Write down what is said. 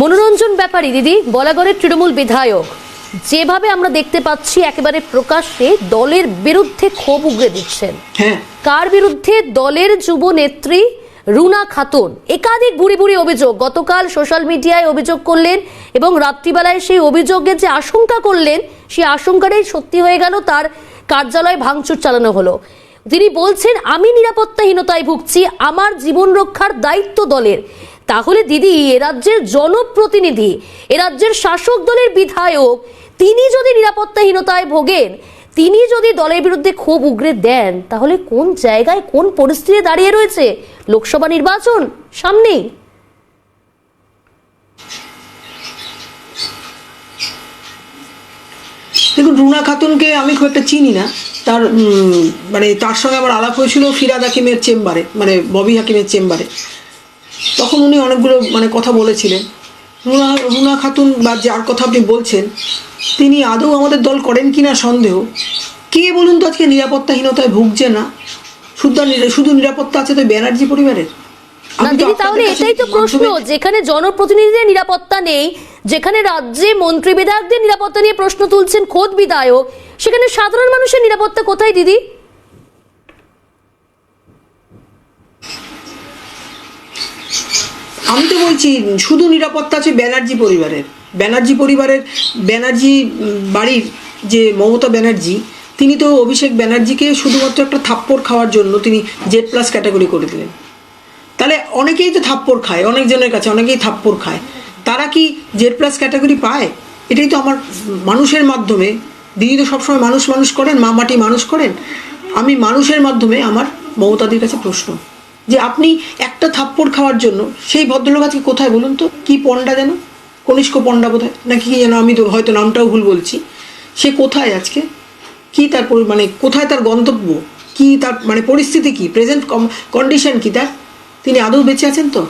মনোরঞ্জন ব্যাপারী দিদি বলাগড়ের তৃণমূল বিধায়ক। যেভাবে আমরা দেখতে পাচ্ছি একেবারে প্রকাশ্যে দলের বিরুদ্ধে ক্ষোভ উগড়ে দিচ্ছেন। হ্যাঁ। কার বিরুদ্ধে? দলের যুব নেত্রী রুনা খাতুন। একাধিক বুড়ি বুড়ি অভিযোগ গতকাল সোশ্যাল মিডিয়ায় অভিযোগ করলেন এবং রাত্রিবেলায় সেই অভিযোগের যে আশঙ্কা করলেন সেই আশঙ্কাটাই সত্যি হয়ে গেল তার কার্যালয় ভাঙচুর চালানো হলো। তিনি বলছেন আমি নিরাপত্তাহীনতায় ভুগছি আমার জীবন রক্ষার দায়িত্ব দলের। তাহলে দিদি, এ রাজ্যের জনপ্রতিনিধি, এ রাজ্যের শাসক দলের বিধায়ক, তিনি যদি নিরাপত্তাহীনতায় ভোগেন, তিনি যদি দলের বিরুদ্ধে ক্ষোভ উগরে দেন, তাহলে কোন জায়গায় কোন পরিস্থিতি দাঁড়িয়ে রয়েছে? লোকসভা নির্বাচন, সামনেই। দেখুন, রুনা খাতুনকে আমি খুব একটা চিনি না। তার মানে তার সঙ্গে আমার আলাপ হয়েছিল ফিরাদ হাকিমের চেম্বারে মানে ববি হাকিমের চেম্বারে। তখন উনি অনেকগুলো মানে কথা বলেছিলেন। রুনা রুনা খাতুন বা যার কথা আপনি বলছেন তিনি আদৌ আমাদের দল করেন কিনা সন্দেহ? কে বলুন তো আজকে নিরাপত্তাহীনতায় ভুগছে না? শুধু শুধু নিরাপত্তা আছে তো ব্যানার্জি পরিবারের? না দিদি তাহলে এটাই তো প্রশ্ন যেখানে জনপ্রতিনিধিদের নিরাপত্তা নেই যেখানে রাজ্যে মন্ত্রী বিধায়কদের নিরাপত্তা নিয়ে প্রশ্ন তুলছেন খোদ বিধায়ক সেখানে সাধারণ মানুষের নিরাপত্তা কোথায় দিদি? আমি তো বলছি, শুধু নিরাপত্তা আছে ব্যানার্জি পরিবারের। ব্যানার্জি পরিবারের, ব্যানার্জি বাড়ির যে মমতা ব্যানার্জি, তিনি তো অভিষেক ব্যানার্জিকে শুধুমাত্র একটা থাপ্পড় খাওয়ার জন্য তিনি জেড প্লাস ক্যাটাগরি করে দিলেন। তাহলে অনেকেই তো থাপ্পড় খায় অনেকজনের কাছে অনেকেই থাপ্পড় খায়। তারা কি জেড প্লাস ক্যাটাগরি পায়? এটাই তো আমার মানুষের মাধ্যমে। দিদি তো সবসময় মানুষ মানুষ করেন, মা মাটি মানুষ করেন। আমি মানুষের মাধ্যমে আমার মমতাদির কাছে প্রশ্ন। যে আপনি একটা থাপ্পড় খাওয়ার জন্য, সেই ভদ্রলোক আজকে কোথায় বলুন তো? কী পণ্ডা যেন? কনিষ্ক পণ্ডা বোধহয়? নাকি কি যেন আমি তো হয়তো নামটাও ভুল বলছি। সে কোথায় আজকে? কি তার মানে কোথায় তার গন্তব্য? কি তার মানে পরিস্থিতি কি? প্রেজেন্ট কন্ডিশন কি তার? তিনি আদৌ বেঁচে আছেন তো?